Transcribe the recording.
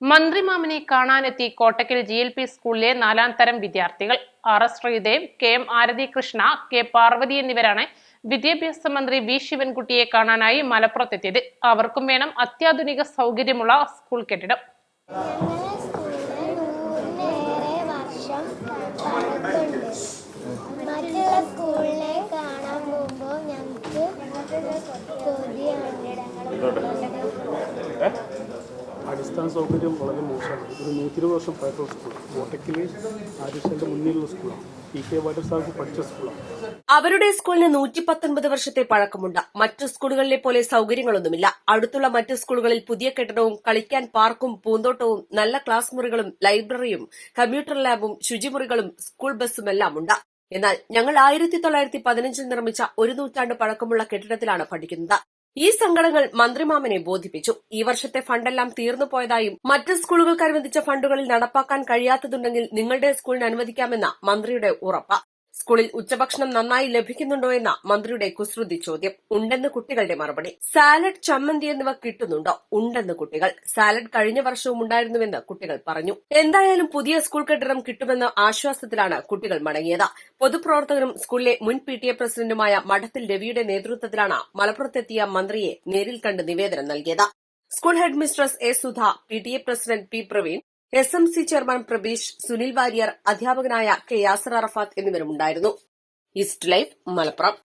മന്ത്രിമാമനെ കാണാനെത്തി Kottakkal G L P സ്കൂളിലെ നാലാം തരം വിദ്യാർത്ഥികൾ. R S Sreedev K M Arathi Krishna K Parvathi എന്നിവരാണ് വിദ്യാഭ്യാസ മന്ത്രി വി ശിവൻകുട്ടിയെ കാണാനായി മലപ്പുറത്തെത്തിയത്. അവർക്കും വേണം അത്യാധുനിക സൗകര്യമുള്ള സ്കൂൾ കെട്ടിടം. കാണാൻ ഞങ്ങൾക്ക് അടിസ്ഥാന സൗകര്യം വളരെ മോശമാണ്. ഒരു നൂറ്റി ഇരുപത് വർഷം പഴക്കമുള്ള സ്കൂളാണ് കോട്ടയ്ക്കൽ ആര്യശാലിന്റെ മുന്നിലുള്ള സ്കൂളാണ്. പി കെ വാട്ടർ സാഹിബ് പഠിച്ച സ്കൂളാണ്. അവരുടെ സ്കൂളിന് നൂറ്റി പത്തൊൻപത് വർഷത്തെ പഴക്കമുണ്ട്. മറ്റു സ്കൂളുകളിലെ പോലെ സൗകര്യങ്ങളൊന്നുമില്ല. അടുത്തുള്ള മറ്റു സ്കൂളുകളിൽ പുതിയ കെട്ടിടവും കളിക്കാൻ പാർക്കും പൂന്തോട്ടവും നല്ല ക്ലാസ് മുറികളും ലൈബ്രറിയും കമ്പ്യൂട്ടർ ലാബും ശുചിമുറികളും സ്കൂൾ ബസ്സുമെല്ലാം ഉണ്ട്. എന്നാൽ ഞങ്ങൾ ആയിരത്തി തൊള്ളായിരത്തി പതിനഞ്ചിൽ നിർമ്മിച്ച ഒരു നൂറ്റാണ്ട് പഴക്കമുള്ള കെട്ടിടത്തിലാണ് പഠിക്കുന്നത്. ഈ സങ്കടങ്ങൾ മന്ത്രിമാമനെ ബോധിപ്പിച്ചു. ഈ വർഷത്തെ ഫണ്ടെല്ലാം തീർന്നു പോയതായും മറ്റ് സ്കൂളുകൾക്ക് അനുവദിച്ച ഫണ്ടുകളിൽ നടപ്പാക്കാൻ കഴിയാത്തതുണ്ടെങ്കിൽ നിങ്ങളുടെ സ്കൂളിന് അനുവദിക്കാമെന്ന മന്ത്രിയുടെ ഉറപ്പ്. സ്കൂളിൽ ഉച്ചഭക്ഷണം നന്നായി ലഭിക്കുന്നുണ്ടോ എന്ന മന്ത്രിയുടെ കുസൃതി ചോദ്യം. ഉണ്ടെന്ന് കുട്ടികളുടെ മറുപടി. സാലഡ് ചമ്മന്തി എന്നിവ കിട്ടുന്നുണ്ടോ? ഉണ്ടെന്ന് കുട്ടികൾ. സാലഡ് കഴിഞ്ഞ വർഷവും ഉണ്ടായിരുന്നുവെന്ന് കുട്ടികൾ പറഞ്ഞു. എന്തായാലും പുതിയ സ്കൂൾ കെട്ടിടം കിട്ടുമെന്ന ആശ്വാസത്തിലാണ് കുട്ടികൾ മടങ്ങിയത്. പൊതുപ്രവർത്തകരും സ്കൂളിലെ മുൻ പി ടി എ പ്രസിഡന്റുമായ മഠത്തിൽ രവിയുടെ നേതൃത്വത്തിലാണ് മലപ്പുറത്തെത്തിയ മന്ത്രിയെ നേരിൽ കണ്ട് നിവേദനം നൽകിയത്. School headmistress A Sudha P T A president P Praveen S M C chairman Prabeesh Sunil Warrier അധ്യാപകനായ K Yasar Arafath എന്നിവരുമുണ്ടായിരുന്നു. East Life Malappuram.